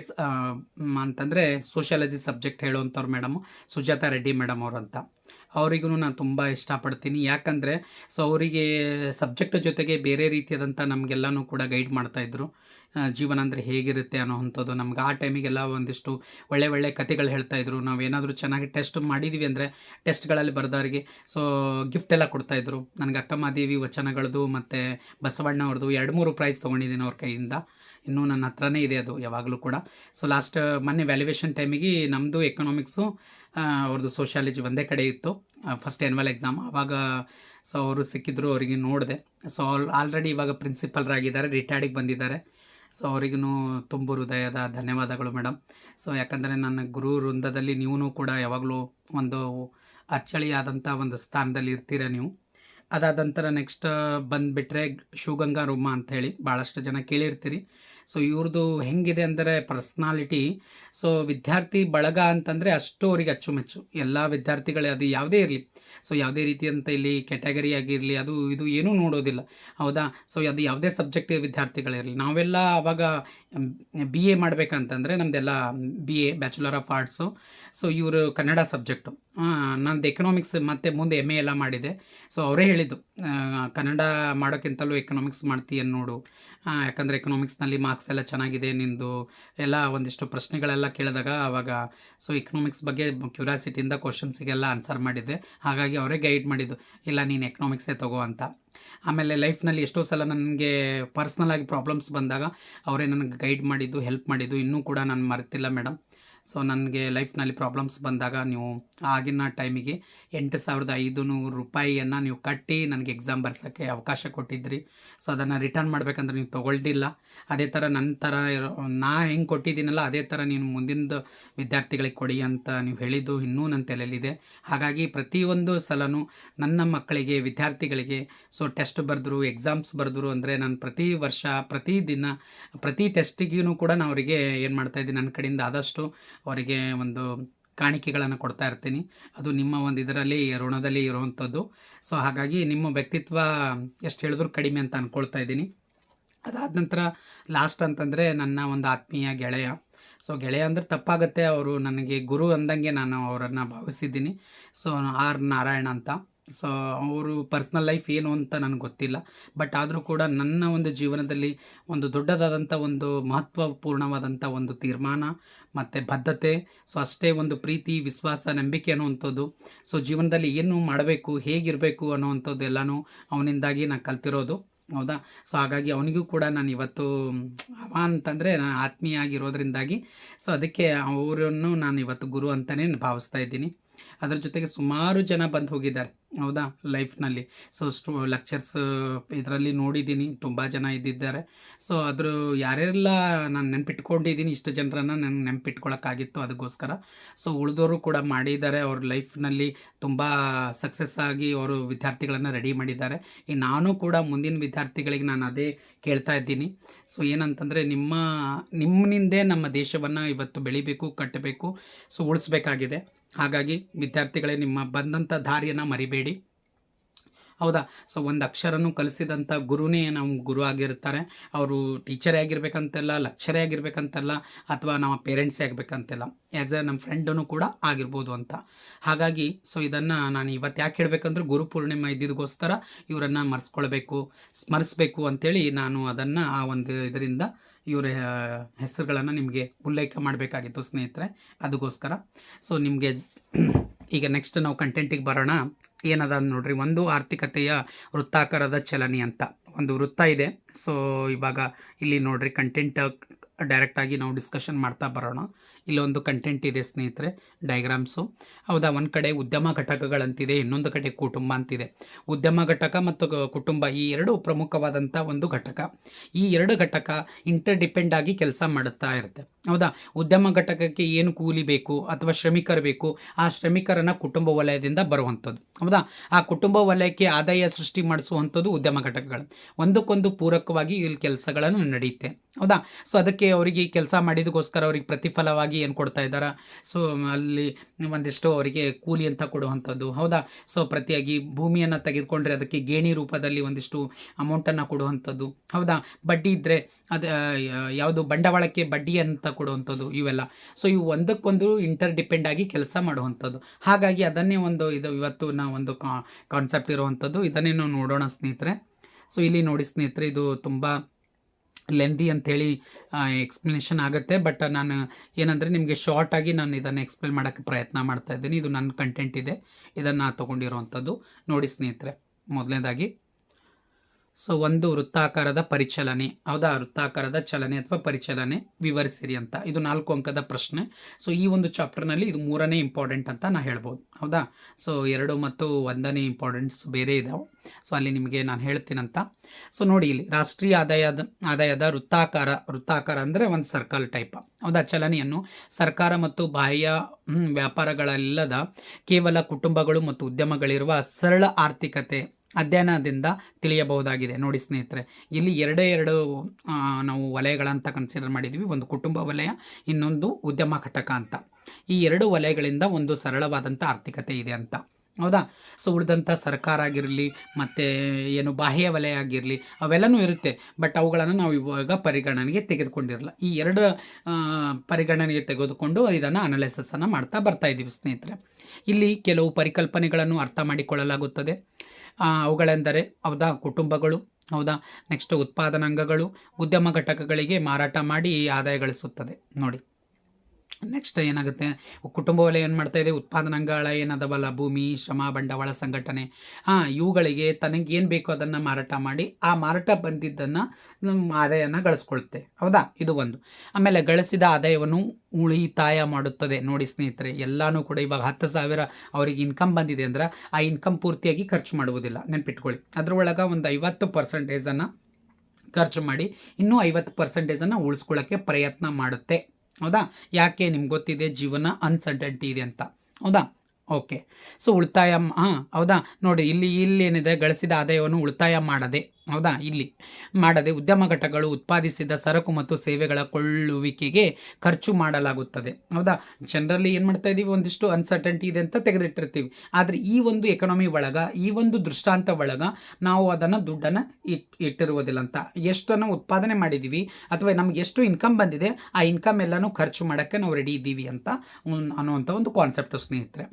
ಅಂತಂದರೆ ಸೋಷಿಯಾಲಜಿ ಸಬ್ಜೆಕ್ಟ್ ಹೇಳುವಂಥವ್ರು ಮೇಡಮ್ ಸುಜಾತಾ ರೆಡ್ಡಿ ಮೇಡಮ್ ಅವರು ಅಂತ. ಅವರಿಗೂ ನಾನು ತುಂಬ ಇಷ್ಟಪಡ್ತೀನಿ. ಯಾಕಂದರೆ, ಸೊ ಅವರಿಗೆ ಸಬ್ಜೆಕ್ಟ್ ಜೊತೆಗೆ ಬೇರೆ ರೀತಿಯಾದಂಥ ನಮಗೆಲ್ಲನೂ ಕೂಡ ಗೈಡ್ ಮಾಡ್ತಾಯಿದ್ರು ಜೀವನ ಅಂದರೆ ಹೇಗಿರುತ್ತೆ ಅನ್ನೋವಂಥದ್ದು ನಮ್ಗೆ ಆ ಟೈಮಿಗೆಲ್ಲ ಒಂದಿಷ್ಟು ಒಳ್ಳೆ ಒಳ್ಳೆ ಕತೆಗಳು ಹೇಳ್ತಾಯಿದ್ರು ನಾವೇನಾದರೂ ಚೆನ್ನಾಗಿ ಟೆಸ್ಟ್ ಮಾಡಿದ್ವಿ ಅಂದರೆ ಟೆಸ್ಟ್ಗಳಲ್ಲಿ ಬರೆದವ್ರಿಗೆ, ಸೊ ಗಿಫ್ಟ್ ಎಲ್ಲ ಕೊಡ್ತಾಯಿದ್ರು ನನಗೆ ಅಕ್ಕಮಾದೇವಿ ವಚನಗಳದ್ದು ಮತ್ತು ಬಸವಣ್ಣ ಅವ್ರದ್ದು ಎರಡು ಮೂರು ಪ್ರೈಸ್ ತೊಗೊಂಡಿದ್ದೀನಿ ಅವ್ರ ಕೈಯಿಂದ. ಇನ್ನೂ ನನ್ನ ಹತ್ರನೇ ಇದೆ ಅದು ಯಾವಾಗಲೂ ಕೂಡ. ಸೊ ಲಾಸ್ಟ್ ಮೊನ್ನೆ ವ್ಯಾಲ್ಯುವೇಷನ್ ಟೈಮಿಗೆ ನಮ್ಮದು ಎಕನಾಮಿಕ್ಸು ಅವ್ರದ್ದು ಸೋಷಿಯಾಲಜಿ ಒಂದೇ ಕಡೆ ಇತ್ತು. ಫಸ್ಟ್ ಎನ್ವಲ್ ಎಕ್ಸಾಮ್ ಆವಾಗ ಸೊ ಅವರು ಸಿಕ್ಕಿದ್ರು, ಅವರಿಗೆ ನೋಡಿದೆ. ಸೊ ಆಲ್ರೆಡಿ ಇವಾಗ ಪ್ರಿನ್ಸಿಪಲ್ರಾಗಿದ್ದಾರೆ ರಿಟೈರ್ಡಿಗೆ ಬಂದಿದ್ದಾರೆ. ಸೊ ಅವರಿಗೂ ತುಂಬ ಹೃದಯದ ಧನ್ಯವಾದಗಳು ಮೇಡಮ್ ಸೊ ಯಾಕಂದರೆ ನನ್ನ ಗುರು ವೃಂದದಲ್ಲಿ ನೀವು ಕೂಡ ಯಾವಾಗಲೂ ಒಂದು ಅಚ್ಚಳಿಯಾದಂಥ ಒಂದು ಸ್ಥಾನದಲ್ಲಿ ಇರ್ತೀರ ನೀವು. ಅದಾದ ನಂತರ ನೆಕ್ಸ್ಟ್ ಬಂದುಬಿಟ್ರೆ ಶಿವಗಂಗಾ ರೂಮ ಅಂಥೇಳಿ. ಭಾಳಷ್ಟು ಜನ ಕೇಳಿರ್ತೀರಿ. ಸೊ ಇವ್ರದ್ದು ಹೆಂಗಿದೆ ಅಂದರೆ ಪರ್ಸ್ನಾಲಿಟಿ ಸೊ ವಿದ್ಯಾರ್ಥಿ ಬಳಗ ಅಂತಂದರೆ ಅಷ್ಟು ಅವರಿಗೆ ಅಚ್ಚುಮೆಚ್ಚು. ಎಲ್ಲ ವಿದ್ಯಾರ್ಥಿಗಳೇ ಅದು ಯಾವುದೇ ಇರಲಿ. ಸೊ ಯಾವುದೇ ರೀತಿಯಂತ ಇಲ್ಲಿ ಕ್ಯಾಟಗರಿ ಆಗಿರಲಿ, ಅದು ಇದು ಏನೂ ನೋಡೋದಿಲ್ಲ. ಹೌದಾ? ಸೊ ಅದು ಯಾವುದೇ ಸಬ್ಜೆಕ್ಟ್ ವಿದ್ಯಾರ್ಥಿಗಳಿರಲಿ ನಾವೆಲ್ಲ ಅವಾಗ ಬಿ ಎ ಮಾಡಬೇಕಂತಂದರೆ ನಮ್ಮದೆಲ್ಲ B A bachelor of arts so ಇವರು ಕನ್ನಡ ಸಬ್ಜೆಕ್ಟು ನಂದು ಎಕನಾಮಿಕ್ಸ್ ಮತ್ತು ಮುಂದೆ ಎಂ ಎ ಎಲ್ಲ ಮಾಡಿದೆ. ಸೊ ಅವರೇ ಹೇಳಿದ್ದು ಕನ್ನಡ ಮಾಡೋಕ್ಕಿಂತಲೂ ಎಕನಾಮಿಕ್ಸ್ ಮಾಡ್ತೀಯ ನೋಡು. ಯಾಕಂದರೆ ಎಕನಾಮಿಕ್ಸ್ನಲ್ಲಿ ಮಾರ್ಕ್ಸ್ ಎಲ್ಲ ಚೆನ್ನಾಗಿದೆ ನಿಂದು. ಎಲ್ಲ ಒಂದಿಷ್ಟು ಪ್ರಶ್ನೆಗಳೆಲ್ಲ ಕೇಳಿದಾಗ ಆವಾಗ ಸೊ ಎಕನಾಮಿಕ್ಸ್ ಬಗ್ಗೆ ಕ್ಯೂರಿಯಾಸಿಟಿಯಿಂದ ಕ್ವಶನ್ಸಿಗೆಲ್ಲ ಆನ್ಸರ್ ಮಾಡಿದ್ದೆ ಹಾಗಾಗಿ ಅವರೇ ಗೈಡ್ ಮಾಡಿದ್ದು, ಇಲ್ಲ, ನೀನು ಎಕನಾಮಿಕ್ಸೇ ತಗೋ ಅಂತ. ಆಮೇಲೆ ಲೈಫ್ನಲ್ಲಿ ಎಷ್ಟೋ ಸಲ ನನಗೆ ಪರ್ಸ್ನಲ್ ಆಗಿ ಪ್ರಾಬ್ಲಮ್ಸ್ ಬಂದಾಗ, ಅವರೇ ನನಗೆ ಗೈಡ್ ಮಾಡಿದ್ದು ಹೆಲ್ಪ್ ಮಾಡಿದ್ದು. ಇನ್ನೂ ಕೂಡ ನಾನು ಮರೆತಿಲ್ಲ ಮೇಡಮ್ ಸೊ ನನಗೆ ಲೈಫ್ನಲ್ಲಿ ಪ್ರಾಬ್ಲಮ್ಸ್ ಬಂದಾಗ ನೀವು ಆಗಿನ ಟೈಮಿಗೆ ಎಂಟು ಸಾವಿರದ ಐದು ನೂರು ರೂಪಾಯಿಯನ್ನು ನೀವು ಕಟ್ಟಿ ನನಗೆ ಎಕ್ಸಾಮ್ ಬರ್ಸೋಕ್ಕೆ ಅವಕಾಶ ಕೊಟ್ಟಿದ್ರಿ. ಸೊ ಅದನ್ನು ರಿಟರ್ನ್ ಮಾಡಬೇಕಂದ್ರೆ ನೀವು ತೊಗೊಳ್ದಿಲ್ಲ. ಅದೇ ಥರ ನನ್ನ ಥರ ಇರೋ, ನಾ ಹೆಂಗೆ ಕೊಟ್ಟಿದ್ದೀನಲ್ಲ ಅದೇ ಥರ ನೀನು ಮುಂದಿನ ವಿದ್ಯಾರ್ಥಿಗಳಿಗೆ ಕೊಡಿ ಅಂತ ನೀವು ಹೇಳಿದ್ದು ಇನ್ನೂ ನನ್ನ ತಲೆಯಲ್ಲಿದೆ. ಹಾಗಾಗಿ ಪ್ರತಿಯೊಂದು ಸಲನೂ ನನ್ನ ಮಕ್ಕಳಿಗೆ, ವಿದ್ಯಾರ್ಥಿಗಳಿಗೆ ಸೊ ಟೆಸ್ಟ್ ಬರೆದ್ರು ಎಕ್ಸಾಮ್ಸ್ ಬರೆದ್ರು ಅಂದರೆ ನಾನು ಪ್ರತಿ ವರ್ಷ, ಪ್ರತಿ ದಿನ, ಪ್ರತಿ ಟೆಸ್ಟಿಗೂ ಕೂಡ ನಾನು ಅವರಿಗೆ ಏನು ಮಾಡ್ತಾಯಿದ್ದೀನಿ ನನ್ನ ಕಡೆಯಿಂದ ಆದಷ್ಟು ಅವರಿಗೆ ಒಂದು ಕಾಣಿಕೆಗಳನ್ನು ಕೊಡ್ತಾ ಇರ್ತೀನಿ. ಅದು ನಿಮ್ಮ ಒಂದು ಇದರಲ್ಲಿ, ಋಣದಲ್ಲಿ ಇರುವಂಥದ್ದು ಸೊ ಹಾಗಾಗಿ ನಿಮ್ಮ ವ್ಯಕ್ತಿತ್ವ ಎಷ್ಟು ಹೇಳಿದ್ರು ಕಡಿಮೆ ಅಂತ ಅಂದ್ಕೊಳ್ತಾ ಇದ್ದೀನಿ. ಅದಾದ ನಂತರ ಲಾಸ್ಟ್ ಅಂತಂದರೆ ನನ್ನ ಒಂದು ಆತ್ಮೀಯ ಗೆಳೆಯ. ಸೊ ಗೆಳೆಯ ಅಂದರೆ ತಪ್ಪಾಗುತ್ತೆ. ಅವರು ನನಗೆ ಗುರು ಅಂದಂಗೆ ನಾನು ಅವರನ್ನು ಭಾವಿಸಿದ್ದೀನಿ. ಸೊ ಆರ್ ನಾರಾಯಣ ಅಂತ. ಸೊ ಅವರು ಪರ್ಸ್ನಲ್ ಲೈಫ್ ಏನು ಅಂತ ನನಗೆ ಗೊತ್ತಿಲ್ಲ. ಬಟ್ ಆದರೂ ಕೂಡ ನನ್ನ ಒಂದು ಜೀವನದಲ್ಲಿ ಒಂದು ದೊಡ್ಡದಾದಂಥ ಒಂದು ಮಹತ್ವಪೂರ್ಣವಾದಂಥ ಒಂದು ತೀರ್ಮಾನ ಮತ್ತು ಬದ್ಧತೆ ಸೊ ಅಷ್ಟೇ ಒಂದು ಪ್ರೀತಿ, ವಿಶ್ವಾಸ, ನಂಬಿಕೆ ಅನ್ನುವಂಥದ್ದು. ಸೊ ಜೀವನದಲ್ಲಿ ಏನು ಮಾಡಬೇಕು, ಹೇಗಿರಬೇಕು ಅನ್ನೋವಂಥದ್ದು ಎಲ್ಲನೂ ಅವನಿಂದಾಗಿ ನಾನು ಕಲ್ತಿರೋದು. ಹೌದಾ? ಸೊ ಹಾಗಾಗಿ ಅವನಿಗೂ ಕೂಡ ನಾನು ಇವತ್ತು, ಅವ ಅಂತಂದರೆ ನಾನು ಆತ್ಮೀಯ ಆಗಿರೋದ್ರಿಂದಾಗಿ ಸೊ ಅದಕ್ಕೆ ಅವರನ್ನು ನಾನು ಇವತ್ತು ಗುರು ಅಂತಲೇ ಭಾವಿಸ್ತಾ ಇದ್ದೀನಿ. ಅದರ ಜೊತೆಗೆ ಸುಮಾರು ಜನ ಬಂದು ಹೋಗಿದ್ದಾರೆ. ಹೌದಾ? ಲೈಫ್ನಲ್ಲಿ ಸೊ ಸ್ಟು ಲೆಕ್ಚರ್ಸ್ ಇದರಲ್ಲಿ ನೋಡಿದ್ದೀನಿ. ತುಂಬ ಜನ ಇದ್ದಿದ್ದಾರೆ. ಸೊ ಅದ್ರ ಯಾರೆಲ್ಲ ನಾನು ನೆನ್ಪಿಟ್ಕೊಂಡಿದ್ದೀನಿ, ಇಷ್ಟು ಜನರನ್ನು ನಾನು ನೆನಪಿಟ್ಕೊಳ್ಳೋಕ್ಕಾಗಿತ್ತು ಅದಕ್ಕೋಸ್ಕರ. ಸೊ ಉಳಿದವರು ಕೂಡ ಮಾಡಿದ್ದಾರೆ. ಅವ್ರ ಲೈಫ್ನಲ್ಲಿ ತುಂಬ ಸಕ್ಸಸ್ ಆಗಿ ಅವರು ವಿದ್ಯಾರ್ಥಿಗಳನ್ನು ರೆಡಿ ಮಾಡಿದ್ದಾರೆ. ಈ ನಾನು ಕೂಡ ಮುಂದಿನ ವಿದ್ಯಾರ್ಥಿಗಳಿಗೆ ನಾನು ಅದೇ ಕೇಳ್ತಾ ಇದ್ದೀನಿ. ಸೊ ಏನಂತಂದರೆ ನಿಮ್ಮ ನಿಮ್ಮನಿಂದೇ ನಮ್ಮ ದೇಶವನ್ನು ಇವತ್ತು ಬೆಳಿಬೇಕು, ಕಟ್ಟಬೇಕು, ಸೊ, ಉಳಿಸ್ಬೇಕಾಗಿದೆ. ಹಾಗಾಗಿ ವಿದ್ಯಾರ್ಥಿಗಳೇ ನಿಮ್ಮ ಬಂದಂಥ ದಾರಿಯನ್ನು ಮರಿಬೇಡಿ. ಹೌದಾ? ಸೊ ಒಂದು ಅಕ್ಷರನೂ ಕಲಿಸಿದಂಥ ಗುರುನೇ ನಮ್ಮ ಗುರು ಆಗಿರ್ತಾರೆ. ಅವರು ಟೀಚರೇ ಆಗಿರ್ಬೇಕಂತೆಲ್ಲ ಲಕ್ಷರೇ ಆಗಿರ್ಬೇಕಂತೆಲ್ಲ, ಅಥವಾ ನಮ್ಮ ಪೇರೆಂಟ್ಸೇ ಆಗಬೇಕಂತೆಲ್ಲ ಆ್ಯಸ್ ಎ ನಮ್ಮ ಫ್ರೆಂಡೂ ಕೂಡ ಆಗಿರ್ಬೋದು ಅಂತ. ಹಾಗಾಗಿ ಸೊ ಇದನ್ನು ನಾನು ಇವತ್ತು ಯಾಕೆ ಹೇಳಬೇಕಂದ್ರೆ ಗುರು ಪೂರ್ಣಿಮೆ ಇದ್ದಿದ್ದಕ್ಕೋಸ್ಕರ ಇವರನ್ನು ಮರೆಸ್ಕೊಳ್ಬೇಕು, ಸ್ಮರಿಸ್ಬೇಕು ಅಂತೇಳಿ ನಾನು ಅದನ್ನು ಆ ಒಂದು ಇದರಿಂದ ಇವರ ಹೆಸರುಗಳನ್ನು ನಿಮಗೆ ಉಲ್ಲೇಖ ಮಾಡಬೇಕಾಗಿತ್ತು ಸ್ನೇಹಿತರೆ ಅದಕ್ಕೋಸ್ಕರ ಸೊ ನಿಮಗೆ ಈಗ ನೆಕ್ಸ್ಟ್ ನಾವು ಕಂಟೆಂಟಿಗೆ ಬರೋಣ. ಏನದ ನೋಡ್ರಿ, ಒಂದು ಆರ್ಥಿಕತೆಯ ವೃತ್ತಾಕಾರದ ಚಲನೆ ಅಂತ. ಒಂದು ವೃತ್ತ ಇದೆ. ಸೊ ಇವಾಗ ಇಲ್ಲಿ ನೋಡ್ರಿ ಕಂಟೆಂಟ್ ಡೈರೆಕ್ಟಾಗಿ ನಾವು ಡಿಸ್ಕಷನ್ ಮಾಡ್ತಾ ಬರೋಣ. ಇಲ್ಲೊಂದು ಕಂಟೆಂಟ್ ಇದೆ ಸ್ನೇಹಿತರೆ ಡಯಾಗ್ರಾಮ್ಸು ಹೌದಾ, ಒಂದು ಕಡೆ ಉದ್ಯಮ ಘಟಕಗಳಂತಿದೆ, ಇನ್ನೊಂದು ಕಡೆ ಕುಟುಂಬ ಅಂತಿದೆ. ಉದ್ಯಮ ಘಟಕ ಮತ್ತು ಕುಟುಂಬ ಈ ಎರಡು ಪ್ರಮುಖವಾದಂಥ ಒಂದು ಘಟಕ. ಈ ಎರಡು ಘಟಕ ಇಂಟರ್ ಡಿಪೆಂಡ್ ಆಗಿ ಕೆಲಸ ಮಾಡುತ್ತಾ ಇರುತ್ತೆ. ಹೌದಾ, ಉದ್ಯಮ ಘಟಕಕ್ಕೆ ಏನು ಕೂಲಿ ಬೇಕು ಅಥವಾ ಶ್ರಮಿಕರು ಬೇಕು, ಆ ಶ್ರಮಿಕರನ್ನು ಕುಟುಂಬ ವಲಯದಿಂದ ಬರುವಂಥದ್ದು. ಹೌದಾ, ಆ ಕುಟುಂಬ ವಲಯಕ್ಕೆ ಆದಾಯ ಸೃಷ್ಟಿ ಮಾಡಿಸುವಂಥದ್ದು ಉದ್ಯಮ ಘಟಕಗಳು. ಒಂದಕ್ಕೊಂದು ಪೂರಕವಾಗಿ ಇಲ್ಲಿ ಕೆಲಸಗಳನ್ನು ನಡೆಯುತ್ತೆ. ಹೌದಾ, ಸೊ ಅದಕ್ಕೆ ಅವರಿಗೆ ಕೆಲಸ ಮಾಡಿದಕ್ಕೋಸ್ಕರ ಅವರಿಗೆ ಪ್ರತಿಫಲವಾಗಿ ಏನು ಕೊಡ್ತಾ ಇದ್ದಾರೆ? ಸೊ ಅಲ್ಲಿ ಒಂದಿಷ್ಟು ಅವರಿಗೆ ಕೂಲಿ ಅಂತ ಕೊಡುವಂಥದ್ದು. ಹೌದಾ? ಸೊ ಪ್ರತಿಯಾಗಿ ಭೂಮಿಯನ್ನು ತೆಗೆದುಕೊಂಡ್ರೆ ಅದಕ್ಕೆ ಗೇಣಿ ರೂಪದಲ್ಲಿ ಒಂದಿಷ್ಟು ಅಮೌಂಟನ್ನು ಕೊಡುವಂಥದ್ದು. ಹೌದಾ? ಬಡ್ಡಿ ಇದ್ದರೆ ಅದು ಯಾವುದು ಬಂಡವಾಳಕ್ಕೆ ಬಡ್ಡಿ ಅಂತ ಕೊಡುವಂಥದ್ದು ಇವೆಲ್ಲ. ಸೊ ಇವು ಒಂದಕ್ಕೊಂದು ಇಂಟರ್ ಡಿಪೆಂಡ್ ಆಗಿ ಕೆಲಸ ಮಾಡುವಂಥದ್ದು. ಹಾಗಾಗಿ ಅದನ್ನೇ ಒಂದು ಇದು ಇವತ್ತು ನಾವು ಒಂದು ಕಾನ್ಸೆಪ್ಟ್ ಇರುವಂಥದ್ದು. ಇದನ್ನೇ ನಾವು ನೋಡೋಣ ಸ್ನೇಹಿತರೆ. ಸೊ ಇಲ್ಲಿ ನೋಡಿ ಸ್ನೇಹಿತರೆ, ಇದು ತುಂಬ ಲೆಂದಿ ಅಂಥೇಳಿ ಎಕ್ಸ್ಪ್ಲನೇಷನ್ ಆಗುತ್ತೆ. ಬಟ್ ನಾನು ಏನಂದರೆ ನಿಮಗೆ ಶಾರ್ಟಾಗಿ ನಾನು ಇದನ್ನು ಎಕ್ಸ್ಪ್ಲೇನ್ ಮಾಡೋಕ್ಕೆ ಪ್ರಯತ್ನ ಮಾಡ್ತಾ ಇದ್ದೀನಿ. ಇದು ನನ್ನ ಕಂಟೆಂಟ್ ಇದೆ. ಇದನ್ನು ತೊಗೊಂಡಿರುವಂಥದ್ದು ನೋಡಿ ಸ್ನೇಹಿತರೆ, ಮೊದಲನೇದಾಗಿ ಸೊ ಒಂದು ವೃತ್ತಾಕಾರದ ಪರಿಚಲನೆ. ಹೌದಾ? ವೃತ್ತಾಕಾರದ ಚಲನೆ ಅಥವಾ ಪರಿಚಲನೆ ವಿವರಿಸಿರಿ ಅಂತ. ಇದು ನಾಲ್ಕು ಅಂಕದ ಪ್ರಶ್ನೆ. ಸೊ ಈ ಒಂದು ಚಾಪ್ಟರ್ನಲ್ಲಿ ಇದು ಮೂರನೇ ಇಂಪಾರ್ಟೆಂಟ್ ಅಂತ ನಾನು ಹೇಳ್ಬೋದು. ಹೌದಾ? ಸೊ ಎರಡು ಮತ್ತು ಒಂದನೇ ಇಂಪಾರ್ಟೆಂಟ್ಸ್ ಬೇರೆ ಇದಾವೆ. ಸೊ ಅಲ್ಲಿ ನಿಮಗೆ ನಾನು ಹೇಳ್ತೀನಂತ. ಸೊ ನೋಡಿ ಇಲ್ಲಿ, ರಾಷ್ಟ್ರೀಯ ಆದಾಯದ ಆದಾಯದ ವೃತ್ತಾಕಾರ ವೃತ್ತಾಕಾರ ಅಂದರೆ ಒಂದು ಸರ್ಕಲ್ ಟೈಪ್ ಹೌದಾ? ಚಲನೆಯನ್ನು ಸರ್ಕಾರ ಮತ್ತು ಬಾಹ್ಯ ವ್ಯಾಪಾರಗಳಲ್ಲದ ಕೇವಲ ಕುಟುಂಬಗಳು ಮತ್ತು ಉದ್ಯಮಗಳಿರುವ ಸರಳ ಆರ್ಥಿಕತೆ ಅಧ್ಯಯನದಿಂದ ತಿಳಿಯಬಹುದಾಗಿದೆ. ನೋಡಿ ಸ್ನೇಹಿತರೆ, ಇಲ್ಲಿ ಎರಡೇ ಎರಡು ನಾವು ವಲಯಗಳಂತ ಕನ್ಸಿಡರ್ ಮಾಡಿದ್ವಿ. ಒಂದು ಕುಟುಂಬ ವಲಯ, ಇನ್ನೊಂದು ಉದ್ಯಮ ಘಟಕ ಅಂತ. ಈ ಎರಡು ವಲಯಗಳಿಂದ ಒಂದು ಸರಳವಾದಂಥ ಆರ್ಥಿಕತೆ ಇದೆ ಅಂತ. ಹೌದಾ? ಸೊ ಉಳಿದಂಥ ಸರ್ಕಾರ ಆಗಿರಲಿ, ಮತ್ತು ಏನು ಬಾಹ್ಯ ವಲಯ ಆಗಿರಲಿ, ಅವೆಲ್ಲನೂ ಇರುತ್ತೆ. ಬಟ್ ಅವುಗಳನ್ನು ನಾವು ಇವಾಗ ಪರಿಗಣನೆಗೆ ತೆಗೆದುಕೊಂಡಿರಲ್ಲ. ಈ ಎರಡು ಪರಿಗಣನೆಗೆ ತೆಗೆದುಕೊಂಡು ಇದನ್ನು ಅನಲೈಸಸನ್ನು ಮಾಡ್ತಾ ಬರ್ತಾ ಇದ್ದೀವಿ ಸ್ನೇಹಿತರೆ. ಇಲ್ಲಿ ಕೆಲವು ಪರಿಕಲ್ಪನೆಗಳನ್ನು ಅರ್ಥ ಮಾಡಿಕೊಳ್ಳಲಾಗುತ್ತದೆ. ಅವುಗಳೆಂದರೆ ಹೌದಾ ಕುಟುಂಬಗಳು ಹೌದಾ ನೆಕ್ಸ್ಟ್ ಉತ್ಪಾದನಾಂಗಗಳು ಉದ್ಯಮ ಘಟಕಗಳಿಗೆ ಮಾರಾಟ ಮಾಡಿ ಆದಾಯ ಗಳಿಸುತ್ತದೆ. ನೋಡಿ. ನೆಕ್ಸ್ಟ್ ಏನಾಗುತ್ತೆ? ಕುಟುಂಬ ವಲಯ ಏನು ಮಾಡ್ತಾ ಇದೆ? ಉತ್ಪಾದನಾಂಗಗಳ ಏನದವಲ್ಲ? ಭೂಮಿ, ಶ್ರಮ, ಬಂಡವಾಳ ಸಂಘಟನೆ. ಹಾಂ, ಇವುಗಳಿಗೆ ತನಗೇನು ಬೇಕೋ ಅದನ್ನು ಮಾರಾಟ ಮಾಡಿ, ಆ ಮಾರಾಟ ಬಂದಿದ್ದನ್ನು ಆದಾಯನ ಗಳಿಸ್ಕೊಳುತ್ತೆ. ಹೌದಾ? ಇದು ಒಂದು. ಆಮೇಲೆ ಗಳಿಸಿದ ಆದಾಯವನ್ನು ಉಳಿತಾಯ ಮಾಡುತ್ತದೆ. ನೋಡಿ ಸ್ನೇಹಿತರೆ, ಎಲ್ಲನೂ ಕೂಡ ಇವಾಗ ಹತ್ತು ಸಾವಿರ ಅವರಿಗೆ ಇನ್ಕಮ್ ಬಂದಿದೆ ಅಂದ್ರೆ ಆ ಇನ್ಕಮ್ ಪೂರ್ತಿಯಾಗಿ ಖರ್ಚು ಮಾಡುವುದಿಲ್ಲ. ನೆನ್ಪಿಟ್ಕೊಳ್ಳಿ. ಅದರೊಳಗೆ ಒಂದು ಐವತ್ತು ಪರ್ಸೆಂಟೇಜನ್ನು ಖರ್ಚು ಮಾಡಿ, ಇನ್ನೂ ಐವತ್ತು ಪರ್ಸೆಂಟೇಜನ್ನು ಉಳಿಸ್ಕೊಳ್ಳೋಕ್ಕೆ ಪ್ರಯತ್ನ ಮಾಡುತ್ತೆ. ಹೌದಾ? ಯಾಕೆ ನಿಮ್ಗೆ ಗೊತ್ತಿದೆ? ಜೀವನ ಅನ್ಸರ್ಟಂಟಿ ಇದೆ ಅಂತ. ಹೌದಾ? ಓಕೆ ಸೊ ಉಳಿತಾಯ ಹಾಂ, ಹೌದಾ? ನೋಡಿ, ಇಲ್ಲಿ ಇಲ್ಲಿ ಏನಿದೆ? ಗಳಿಸಿದ ಆದಾಯವನ್ನು ಉಳಿತಾಯ ಮಾಡದೆ. ಹೌದಾ? ಇಲ್ಲಿ. ಮಾಡದೆ ಉದ್ಯಮ ಘಟಕಗಳು ಉತ್ಪಾದಿಸಿದ ಸರಕು ಮತ್ತು ಸೇವೆಗಳ ಕೊಳ್ಳುವಿಕೆಗೆ ಖರ್ಚು ಮಾಡಲಾಗುತ್ತದೆ. ಹೌದಾ? ಜನರಲ್ಲಿ ಏನು ಮಾಡ್ತಾ ಇದ್ದೀವಿ ಒಂದಿಷ್ಟು ಅನ್ಸರ್ಟೆಂಟಿ ಇದೆ ಅಂತ ತೆಗೆದಿಟ್ಟಿರ್ತೀವಿ. ಆದರೆ ಈ ಒಂದು ಎಕನಾಮಿ ಒಳಗ, ಈ ಒಂದು ದೃಷ್ಟಾಂತ ಒಳಗ ನಾವು ಅದನ್ನು ದುಡ್ಡನ್ನು ಇಟ್, ಇಟ್ಟಿರುವುದಿಲ್ಲ ಅಂತ. ಎಷ್ಟನ್ನು ಉತ್ಪಾದನೆ ಮಾಡಿದ್ದೀವಿ ಅಥವಾ ನಮ್ಗೆ ಎಷ್ಟು ಇನ್ಕಮ್ ಬಂದಿದೆ, ಆ ಇನ್ಕಮ್ ಎಲ್ಲನೂ ಖರ್ಚು ಮಾಡೋಕ್ಕೆ ನಾವು ರೆಡಿ ಇದ್ದೀವಿ ಅಂತ ಅನ್ನುವಂಥ ಒಂದು ಕಾನ್ಸೆಪ್ಟು ಸ್ನೇಹಿತರೆ.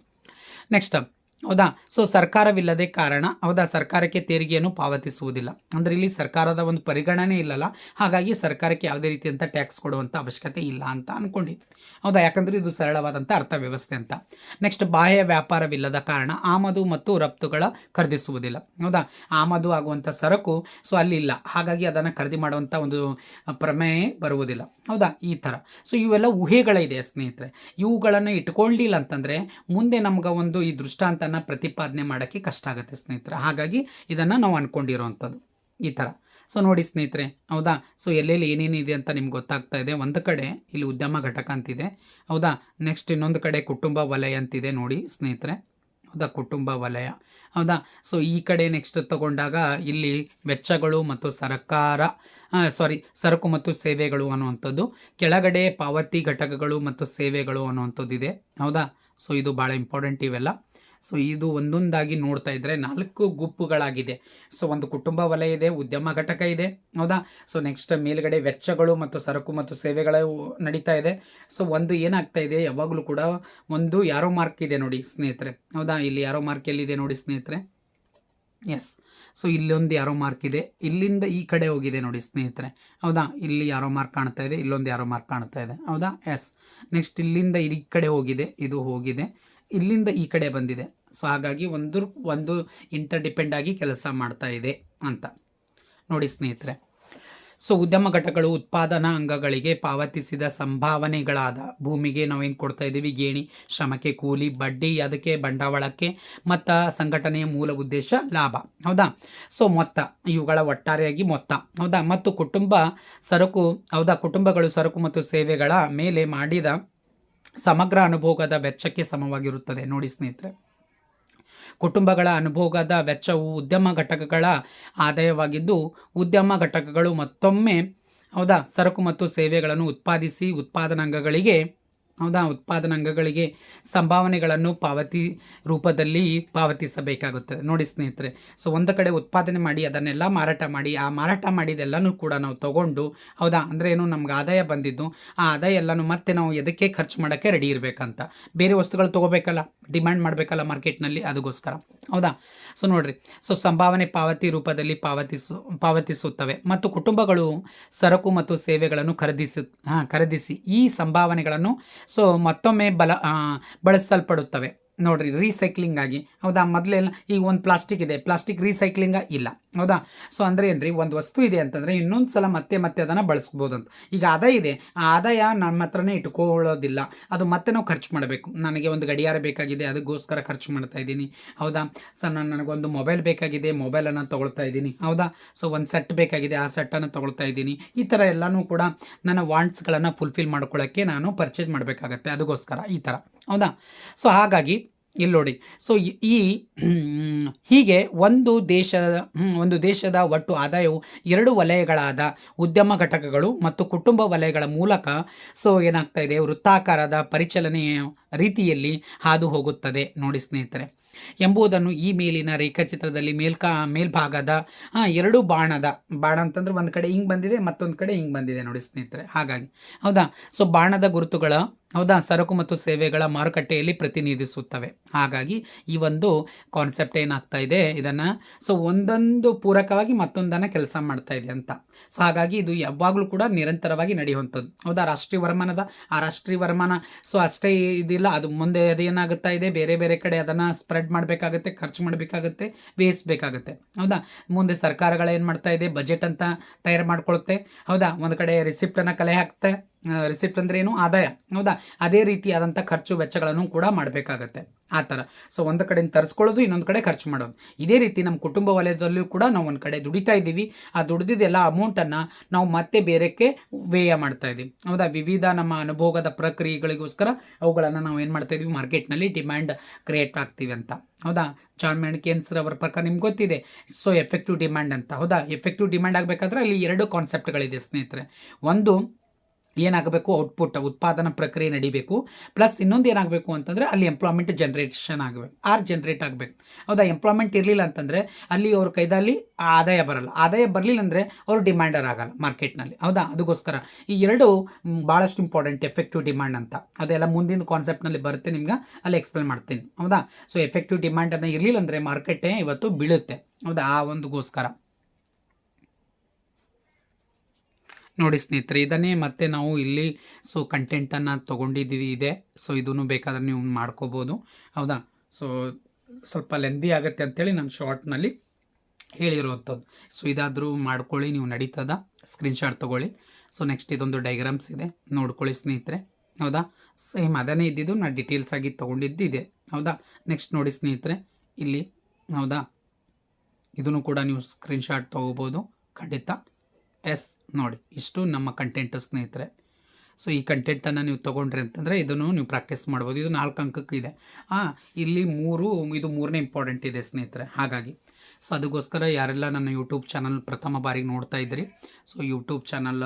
ನೆಕ್ಸ್ಟ್ ಹೌದಾ? ಸೊ ಸರ್ಕಾರವಿಲ್ಲದೆ ಕಾರಣ, ಹೌದಾ? ಸರ್ಕಾರಕ್ಕೆ ತೆರಿಗೆಯನ್ನು ಪಾವತಿಸುವುದಿಲ್ಲ. ಅಂದರೆ ಇಲ್ಲಿ ಸರ್ಕಾರದ ಒಂದು ಪರಿಗಣನೆ ಇಲ್ಲಲ್ಲ. ಹಾಗಾಗಿ ಸರ್ಕಾರಕ್ಕೆ ಯಾವುದೇ ರೀತಿಯಂಥ ಟ್ಯಾಕ್ಸ್ ಕೊಡುವಂಥ ಅವಶ್ಯಕತೆ ಇಲ್ಲ ಅಂತ ಅಂದ್ಕೊಂಡಿದ್ದೆ ಹೌದಾ? ಯಾಕಂದರೆ ಇದು ಸರಳವಾದಂಥ ಅರ್ಥವ್ಯವಸ್ಥೆ ಅಂತ. ನೆಕ್ಸ್ಟ್ ಬಾಹ್ಯ ವ್ಯಾಪಾರವಿಲ್ಲದ ಕಾರಣ ಆಮದು ಮತ್ತು ರಫ್ತುಗಳ ಖರೀದಿಸುವುದಿಲ್ಲ. ಹೌದಾ? ಆಮದು ಆಗುವಂಥ ಸರಕು ಸೊ ಅಲ್ಲಿಲ್ಲ. ಹಾಗಾಗಿ ಅದನ್ನು ಖರೀದಿ ಮಾಡುವಂಥ ಒಂದು ಪ್ರಮೇಯ ಬರುವುದಿಲ್ಲ. ಹೌದಾ? ಈ ಥರ. ಸೊ ಇವೆಲ್ಲ ಊಹೆಗಳಿದೆ ಸ್ನೇಹಿತರೆ. ಇವುಗಳನ್ನು ಇಟ್ಕೊಳ್ಳಿಲ್ಲ ಅಂತಂದರೆ ಮುಂದೆ ನಮ್ಗೆ ಒಂದು ಈ ದೃಷ್ಟಾಂತನ ಪ್ರತಿಪಾದನೆ ಮಾಡೋಕ್ಕೆ ಕಷ್ಟ ಆಗುತ್ತೆ ಸ್ನೇಹಿತರೆ. ಹಾಗಾಗಿ ಇದನ್ನು ನಾವು ಅಂದ್ಕೊಂಡಿರೋವಂಥದ್ದು ಈ ಥರ. ಸೊ ನೋಡಿ ಸ್ನೇಹಿತರೆ, ಹೌದಾ? ಸೊ ಎಲ್ಲೆಲ್ಲಿ ಏನೇನಿದೆ ಅಂತ ನಿಮ್ಗೆ ಗೊತ್ತಾಗ್ತಾ ಇದೆ. ಒಂದು ಕಡೆ ಇಲ್ಲಿ ಉದ್ಯಮ ಘಟಕ ಅಂತಿದೆ. ಹೌದಾ? ನೆಕ್ಸ್ಟ್ ಇನ್ನೊಂದು ಕಡೆ ಕುಟುಂಬ ವಲಯ ಅಂತಿದೆ ನೋಡಿ ಸ್ನೇಹಿತರೆ. ಹೌದಾ? ಕುಟುಂಬ ವಲಯ. ಹೌದಾ? ಸೊ ಈ ಕಡೆ ನೆಕ್ಸ್ಟ್ ತಗೊಂಡಾಗ ಇಲ್ಲಿ ವೆಚ್ಚಗಳು ಮತ್ತು ಸರ್ಕಾರ ಸಾರಿ ಸರಕು ಮತ್ತು ಸೇವೆಗಳು ಅನ್ನುವಂಥದ್ದು. ಕೆಳಗಡೆ ಪಾವತಿ ಘಟಕಗಳು ಮತ್ತು ಸೇವೆಗಳು ಅನ್ನುವಂಥದ್ದು ಇದೆ ಹೌದಾ? ಸೊ ಇದು ಭಾಳ ಇಂಪಾರ್ಟೆಂಟ್ ಇವೆಲ್ಲ. ಸೊ ಇದು ಒಂದೊಂದಾಗಿ ನೋಡ್ತಾ ಇದ್ದರೆ ನಾಲ್ಕು ಗುಂಪುಗಳಾಗಿದೆ. ಸೊ ಒಂದು ಕುಟುಂಬ ವಲಯ ಇದೆ, ಉದ್ಯಮ ಘಟಕ ಇದೆ. ಹೌದಾ? ಸೊ ನೆಕ್ಸ್ಟ್ ಮೇಲ್ಗಡೆ ವೆಚ್ಚಗಳು ಮತ್ತು ಸರಕು ಮತ್ತು ಸೇವೆಗಳು ನಡೀತಾ ಇದೆ. ಸೊ ಒಂದು ಏನಾಗ್ತಾ ಇದೆ? ಯಾವಾಗಲೂ ಕೂಡ ಒಂದು ಯಾರೋ ಮಾರ್ಕ್ ಇದೆ ನೋಡಿ ಸ್ನೇಹಿತರೆ. ಹೌದಾ? ಇಲ್ಲಿ ಯಾರೋ ಮಾರ್ಕ್ ಎಲ್ಲಿದೆ ನೋಡಿ ಸ್ನೇಹಿತರೆ? ಎಸ್ ಸೊ ಇಲ್ಲೊಂದು ಯಾರೋ ಮಾರ್ಕ್ ಇದೆ. ಇಲ್ಲಿಂದ ಈ ಕಡೆ ಹೋಗಿದೆ ನೋಡಿ ಸ್ನೇಹಿತರೆ. ಹೌದಾ? ಇಲ್ಲಿ ಯಾರೋ ಮಾರ್ಕ್ ಕಾಣ್ತಾ ಇದೆ, ಇಲ್ಲೊಂದು ಯಾರೋ ಮಾರ್ಕ್ ಕಾಣ್ತಾ ಇದೆ. ಹೌದಾ? ಎಸ್ ನೆಕ್ಸ್ಟ್ ಇಲ್ಲಿಂದ ಈ ಕಡೆ ಹೋಗಿದೆ, ಇದು ಹೋಗಿದೆ. ಇಲ್ಲಿಂದ ಈ ಕಡೆ ಬಂದಿದೆ. ಸೊ ಹಾಗಾಗಿ ಒಂದು ಒಂದು ಇಂಟರ್ ಡಿಪೆಂಡ್ ಆಗಿ ಕೆಲಸ ಮಾಡ್ತಾ ಇದೆ ಅಂತ. ನೋಡಿ ಸ್ನೇಹಿತರೆ. ಸೊ ಉದ್ಯಮ ಘಟಕಗಳು ಉತ್ಪಾದನಾ ಅಂಗಗಳಿಗೆ ಪಾವತಿಸಿದ ಸಂಭಾವನೆಗಳಾದ ಭೂಮಿಗೆ ನಾವೇನು ಕೊಡ್ತಾ ಇದ್ದೀವಿ? ಗೇಣಿ, ಶ್ರಮಕ್ಕೆ ಕೂಲಿ, ಬಡ್ಡಿ, ಅದಕ್ಕೆ ಬಂಡವಾಳಕ್ಕೆ, ಮತ್ತು ಸಂಘಟನೆಯ ಮೂಲ ಉದ್ದೇಶ ಲಾಭ. ಹೌದಾ? ಸೊ ಮೊತ್ತ. ಇವುಗಳ ಒಟ್ಟಾರೆಯಾಗಿ ಮೊತ್ತ. ಹೌದಾ? ಮತ್ತು ಕುಟುಂಬ ಸರಕು, ಹೌದಾ? ಕುಟುಂಬಗಳು ಸರಕು ಮತ್ತು ಸೇವೆಗಳ ಮೇಲೆ ಮಾಡಿದ ಸಮಗ್ರ ಅನುಭೋಗದ ವೆಚ್ಚಕ್ಕೆ ಸಮವಾಗಿರುತ್ತದೆ. ನೋಡಿ ಸ್ನೇಹಿತರೆ, ಕುಟುಂಬಗಳ ಅನುಭೋಗದ ವೆಚ್ಚವು ಉದ್ಯಮ ಘಟಕಗಳ ಆದಾಯವಾಗಿದ್ದು, ಉದ್ಯಮ ಘಟಕಗಳು ಮತ್ತೊಮ್ಮೆ, ಹೌದಾ, ಸರಕು ಮತ್ತು ಸೇವೆಗಳನ್ನು ಉತ್ಪಾದಿಸಿ ಉತ್ಪಾದನಾಂಗಗಳಿಗೆ ಹೌದಾ? ಉತ್ಪಾದನಾಂಗಗಳಿಗೆ ಸಂಭಾವನೆಗಳನ್ನು ಪಾವತಿ ರೂಪದಲ್ಲಿ ಪಾವತಿಸಬೇಕಾಗುತ್ತದೆ. ನೋಡಿ ಸ್ನೇಹಿತರೆ, ಸೊ ಒಂದು ಕಡೆ ಉತ್ಪಾದನೆ ಮಾಡಿ, ಅದನ್ನೆಲ್ಲ ಮಾರಾಟ ಮಾಡಿ, ಆ ಮಾರಾಟ ಮಾಡಿದೆಲ್ಲನೂ ಕೂಡ ನಾವು ತಗೊಂಡು, ಹೌದಾ? ಅಂದರೆ ಏನು? ನಮ್ಗೆ ಆದಾಯ ಬಂದಿದ್ದು, ಆ ಆದಾಯ ಎಲ್ಲನೂ ಮತ್ತೆ ನಾವು ಎದಕ್ಕೆ ಖರ್ಚು ಮಾಡೋಕ್ಕೆ ರೆಡಿ ಇರಬೇಕಂತ. ಬೇರೆ ವಸ್ತುಗಳು ತೊಗೋಬೇಕಲ್ಲ ಡಿಮ್ಯಾಂಡ್ ಮಾಡಬೇಕಲ್ಲ ಮಾರ್ಕೆಟ್ನಲ್ಲಿ ಅದಕ್ಕೋಸ್ಕರ ಹೌದಾ? ಸೊ ನೋಡಿರಿ, ಸೊ ಸಂಭಾವನೆ ಪಾವತಿ ರೂಪದಲ್ಲಿ ಪಾವತಿಸು, ಪಾವತಿಸುತ್ತವೆ. ಮತ್ತು ಕುಟುಂಬಗಳು ಸರಕು ಮತ್ತು ಸೇವೆಗಳನ್ನು ಖರೀದಿಸ ಖರೀದಿಸಿ ಈ ಸಂಭಾವನೆಗಳನ್ನು ಸೊ ಮತ್ತೊಮ್ಮೆ ಬಲ ಬಳಸಲ್ಪಡುತ್ತವೆ. ನೋಡಿರಿ ರೀಸೈಕ್ಲಿಂಗ್ ಆಗಿ. ಹೌದಾ? ಮೊದಲೆಲ್ಲ ಈಗ ಒಂದು ಪ್ಲಾಸ್ಟಿಕ್ ಇದೆ. ಪ್ಲಾಸ್ಟಿಕ್ ರೀಸೈಕ್ಲಿಂಗ ಇಲ್ಲ. ಹೌದಾ? ಸೊ ಅಂದರೆ ಏನ್ರಿ? ಒಂದು ವಸ್ತು ಇದೆ ಅಂತಂದರೆ ಇನ್ನೊಂದು ಸಲ ಮತ್ತೆ ಮತ್ತೆ ಅದನ್ನು ಬಳಸ್ಬೋದು ಅಂತ ಈಗ ಆದಾಯ ಇದೆ. ಆ ಆದಾಯ ನಮ್ಮ ಹತ್ರನೇ ಇಟ್ಕೊಳ್ಳೋದಿಲ್ಲ. ಅದು ಮತ್ತೆ ನಾವು ಖರ್ಚು ಮಾಡಬೇಕು. ನನಗೆ ಒಂದು ಗಡಿಯಾರ ಬೇಕಾಗಿದೆ, ಅದಕ್ಕೋಸ್ಕರ ಖರ್ಚು ಮಾಡ್ತಾ ಇದ್ದೀನಿ. ಹೌದಾ? ಸೊ ನಾನು ನನಗೊಂದು ಮೊಬೈಲ್ ಬೇಕಾಗಿದೆ ಮೊಬೈಲನ್ನು ತೊಗೊಳ್ತಾ ಇದ್ದೀನಿ. ಹೌದಾ? ಸೊ ಒಂದು ಸೆಟ್ ಬೇಕಾಗಿದೆ, ಆ ಸೆಟ್ಟನ್ನು ತೊಗೊಳ್ತಾ ಇದ್ದೀನಿ. ಈ ಥರ ಎಲ್ಲನೂ ಕೂಡ ನನ್ನ ವಾಂಟ್ಸ್ಗಳನ್ನು ಫುಲ್ಫಿಲ್ ಮಾಡ್ಕೊಳ್ಳೋಕ್ಕೆ ನಾನು ಪರ್ಚೇಸ್ ಮಾಡಬೇಕಾಗತ್ತೆ. ಅದಕ್ಕೋಸ್ಕರ ಈ ಥರ ಹೌದಾ? ಸೊ ಹಾಗಾಗಿ ಇಲ್ಲಿ ನೋಡಿ. ಸೊ ಈ ಹೀಗೆ ಒಂದು ದೇಶದ ಒಂದು ದೇಶದ ಒಟ್ಟು ಆದಾಯವು ಎರಡು ವಲಯಗಳಾದ ಉದ್ಯಮ ಘಟಕಗಳು ಮತ್ತು ಕುಟುಂಬ ವಲಯಗಳ ಮೂಲಕ ಸೊ ಏನಾಗ್ತಾ ಇದೆ? ವೃತ್ತಾಕಾರದ ಪರಿಚಲನೆಯ ರೀತಿಯಲ್ಲಿ ಹಾದು ಹೋಗುತ್ತದೆ. ನೋಡಿ ಸ್ನೇಹಿತರೆ. ಎಂಬುದನ್ನು ಈ ಮೇಲಿನ ರೇಖಾಚಿತ್ರದಲ್ಲಿ ಮೇಲ್ಕಾ, ಮೇಲ್ಭಾಗದ ಎರಡು ಬಾಣದ, ಬಾಣ ಅಂತಂದ್ರೆ ಒಂದು ಕಡೆ ಹಿಂಗೆ ಬಂದಿದೆ, ಮತ್ತೊಂದು ಕಡೆ ಹಿಂಗೆ ಬಂದಿದೆ ನೋಡಿ ಸ್ನೇಹಿತರೆ, ಹಾಗಾಗಿ. ಹೌದಾ? ಸೊ ಬಾಣದ ಗುರುತುಗಳ, ಹೌದಾ? ಸರಕು ಮತ್ತು ಸೇವೆಗಳ ಮಾರುಕಟ್ಟೆಯಲ್ಲಿ ಪ್ರತಿನಿಧಿಸುತ್ತವೆ. ಹಾಗಾಗಿ ಈ ಒಂದು ಕಾನ್ಸೆಪ್ಟ್ ಏನಾಗ್ತಾ ಇದೆ? ಇದನ್ನು ಸೊ ಒಂದೊಂದು ಪೂರಕವಾಗಿ ಮತ್ತೊಂದನ್ನು ಕೆಲಸ ಮಾಡ್ತಾ ಇದೆ ಅಂತ. ಸೊ ಹಾಗಾಗಿ ಇದು ಯಾವಾಗಲೂ ಕೂಡ ನಿರಂತರವಾಗಿ ನಡೆಯುವಂಥದ್ದು. ಹೌದಾ? ರಾಷ್ಟ್ರೀಯ ವರಮಾನದ, ಆ ರಾಷ್ಟ್ರೀಯ ವರಮಾನ ಸೊ ಅಷ್ಟೇ ಇದಿಲ್ಲ, ಅದು ಮುಂದೆ ಅದೇನಾಗುತ್ತಾ ಇದೆ? ಬೇರೆ ಬೇರೆ ಕಡೆ ಅದನ್ನು ಸ್ಪ್ರೆಡ್ ಮಾಡಬೇಕಾಗುತ್ತೆ, ಖರ್ಚು ಮಾಡಬೇಕಾಗುತ್ತೆ ಬೇಕಾಗುತ್ತೆ. ಹೌದಾ? ಮುಂದೆ ಸರ್ಕಾರಗಳು ಏನು ಮಾಡ್ತಾ ಇದೆ? ಬಜೆಟ್ ಅಂತ ತಯಾರು ಮಾಡ್ಕೊಳುತ್ತೆ. ಹೌದಾ? ಒಂದು ಕಡೆ ರಿಸಿಪ್ಟನ್ನು ಕಲೆ ಹಾಕ್ತೆ. ರಿಸಿಪ್ಟ್ ಅಂದ್ರೆ ಏನು? ಆದಾಯ. ಹೌದಾ? ಅದೇ ರೀತಿಯಾದಂಥ ಖರ್ಚು ವೆಚ್ಚಗಳನ್ನು ಕೂಡ ಮಾಡಬೇಕಾಗತ್ತೆ. ಆ ಥರ. ಸೊ ಒಂದು ಕಡೆಯಿಂದ ತರಿಸ್ಕೊಳ್ಳೋದು, ಇನ್ನೊಂದು ಕಡೆ ಖರ್ಚು ಮಾಡೋದು. ಇದೇ ರೀತಿ ನಮ್ಮ ಕುಟುಂಬ ವಲಯದಲ್ಲೂ ಕೂಡ ನಾವು ಒಂದು ಕಡೆ ದುಡಿತಾ ಇದ್ದೀವಿ. ಆ ದುಡಿದಿದ್ದೆಲ್ಲ ಅಮೌಂಟನ್ನು ನಾವು ಮತ್ತೆ ಬೇರೆಕ್ಕೆ ವ್ಯಯ ಮಾಡ್ತಾ ಇದ್ದೀವಿ. ಹೌದಾ? ವಿವಿಧ ನಮ್ಮ ಅನುಭೋಗದ ಪ್ರಕ್ರಿಯೆಗಳಿಗೋಸ್ಕರ ಅವುಗಳನ್ನು ನಾವು ಏನು ಮಾಡ್ತಾ ಇದ್ದೀವಿ? ಮಾರ್ಕೆಟ್ನಲ್ಲಿ ಡಿಮ್ಯಾಂಡ್ ಕ್ರಿಯೇಟ್ ಆಗ್ತೀವಿ ಅಂತ. ಹೌದಾ? ಜಾನ್ ಮೆಣಕೇನ್ಸ್ ಅವರ ಪ್ರಕಾರ ನಿಮ್ಗೆ ಗೊತ್ತಿದೆ. ಸೊ ಎಫೆಕ್ಟಿವ್ ಡಿಮ್ಯಾಂಡ್ ಅಂತ. ಹೌದಾ? ಎಫೆಕ್ಟಿವ್ ಡಿಮ್ಯಾಂಡ್ ಆಗಬೇಕಾದ್ರೆ ಅಲ್ಲಿ ಎರಡು ಕಾನ್ಸೆಪ್ಟ್ಗಳಿದೆ ಸ್ನೇಹಿತರೆ. ಒಂದು ಏನಾಗಬೇಕು? ಔಟ್ಪುಟ್ ಉತ್ಪಾದನಾ ಪ್ರಕ್ರಿಯೆ ನಡಿಬೇಕು. ಪ್ಲಸ್ ಇನ್ನೊಂದು ಏನಾಗಬೇಕು ಅಂತಂದರೆ ಅಲ್ಲಿ ಎಂಪ್ಲಾಯ್ಮೆಂಟ್ ಜನ್ರೇಷನ್ ಆಗಬೇಕು. ಆರ್ ಜನ್ರೇಟ್ ಆಗಬೇಕು. ಹೌದಾ? ಎಂಪ್ಲಾಯ್ಮೆಂಟ್ ಇರಲಿಲ್ಲ ಅಂತಂದರೆ ಅಲ್ಲಿ ಅವ್ರ ಕೈದಲ್ಲಿ ಆದಾಯ ಬರಲ್ಲ. ಆದಾಯ ಬರಲಿಲ್ಲ ಅಂದರೆ ಅವರು ಡಿಮ್ಯಾಂಡರ್ ಆಗಲ್ಲ ಮಾರ್ಕೆಟ್ನಲ್ಲಿ ಹೌದಾ? ಅದಕ್ಕೋಸ್ಕರ ಈ ಎರಡು ಭಾಳಷ್ಟು ಇಂಪಾರ್ಟೆಂಟ್ ಎಫೆಕ್ಟಿವ್ ಡಿಮ್ಯಾಂಡ್ ಅಂತ. ಅದೆಲ್ಲ ಮುಂದಿನ ಕಾನ್ಸೆಪ್ಟ್ನಲ್ಲಿ ಬರುತ್ತೆ ನಿಮ್ಗೆ. ಅಲ್ಲಿ ಎಕ್ಸ್ಪ್ಲೇನ್ ಮಾಡ್ತೀನಿ. ಹೌದಾ? ಸೊ ಎಫೆಕ್ಟಿವ್ ಡಿಮ್ಯಾಂಡನ್ನು ಇರಲಿಲ್ಲ ಅಂದರೆ ಮಾರ್ಕೆಟೇ ಇವತ್ತು ಬೀಳುತ್ತೆ. ಹೌದಾ? ಆ ಒಂದುಗೋಸ್ಕರ. ನೋಡಿ ಸ್ನೇಹಿತರೆ, ಇದನ್ನೇ ಮತ್ತೆ ನಾವು ಇಲ್ಲಿ ಸೊ ಕಂಟೆಂಟನ್ನು ತೊಗೊಂಡಿದ್ದೀವಿ ಇದೆ. ಸೊ ಇದನ್ನು ಬೇಕಾದ್ರೆ ನೀವು ಮಾಡ್ಕೋಬೋದು. ಹೌದಾ? ಸೊ ಸ್ವಲ್ಪ ಲೆಂದಿ ಆಗುತ್ತೆ ಅಂತೇಳಿ ನಾನು ಶಾರ್ಟ್ನಲ್ಲಿ ಹೇಳಿರುವಂಥದ್ದು. ಸೊ ಇದಾದರೂ ಮಾಡ್ಕೊಳ್ಳಿ, ನೀವು ನಡೀತದ. ಸ್ಕ್ರೀನ್ಶಾಟ್ ತೊಗೊಳ್ಳಿ. ಸೊ ನೆಕ್ಸ್ಟ್ ಇದೊಂದು ಡೈಗ್ರಾಮ್ಸ್ ಇದೆ. ನೋಡ್ಕೊಳ್ಳಿ ಸ್ನೇಹಿತರೆ. ಹೌದಾ? ಸೇಮ್ ಅದನ್ನೇ ಇದ್ದಿದ್ದು, ನಾನು ಡಿಟೇಲ್ಸ್ ಆಗಿ ತೊಗೊಂಡಿದ್ದು ಇದೆ. ಹೌದಾ? ನೆಕ್ಸ್ಟ್ ನೋಡಿ ಸ್ನೇಹಿತರೆ, ಇಲ್ಲಿ ಹೌದಾ? ಇದನ್ನು ಕೂಡ ನೀವು ಸ್ಕ್ರೀನ್ಶಾಟ್ ತೊಗೋಬೋದು. ಖಂಡಿತ. ಎಸ್ ನೋಡಿ, ಇಷ್ಟು ನಮ್ಮ ಕಂಟೆಂಟು ಸ್ನೇಹಿತರೆ. ಸೊ ಈ ಕಂಟೆಂಟನ್ನು ನೀವು ತೊಗೊಂಡ್ರಿ ಅಂತಂದರೆ ಇದನ್ನು ನೀವು ಪ್ರಾಕ್ಟೀಸ್ ಮಾಡ್ಬೋದು. ಇದು ನಾಲ್ಕು ಅಂಕಕ್ಕೆ ಇದೆ. ಹಾಂ ಇಲ್ಲಿ ಮೂರು, ಇದು ಮೂರನೇ ಇಂಪಾರ್ಟೆಂಟ್ ಇದೆ ಸ್ನೇಹಿತರೆ. ಹಾಗಾಗಿ, ಸೊ, ಅದಕ್ಕೋಸ್ಕರ ಯಾರೆಲ್ಲ ನನ್ನ ಯೂಟ್ಯೂಬ್ ಚಾನಲ್ ಪ್ರಥಮ ಬಾರಿಗೆ ನೋಡ್ತಾ ಇದ್ದೀರಿ, ಸೊ ಯೂಟ್ಯೂಬ್ ಚಾನಲ್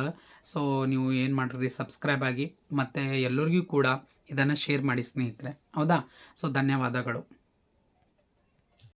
ಸೊ, ನೀವು ಏನು ಮಾಡಿರಿ ಸಬ್ಸ್ಕ್ರೈಬ್ ಆಗಿ ಮತ್ತು ಎಲ್ಲರಿಗೂ ಕೂಡ ಇದನ್ನು ಶೇರ್ ಮಾಡಿ ಸ್ನೇಹಿತರೆ. ಹೌದಾ? ಸೊ ಧನ್ಯವಾದಗಳು.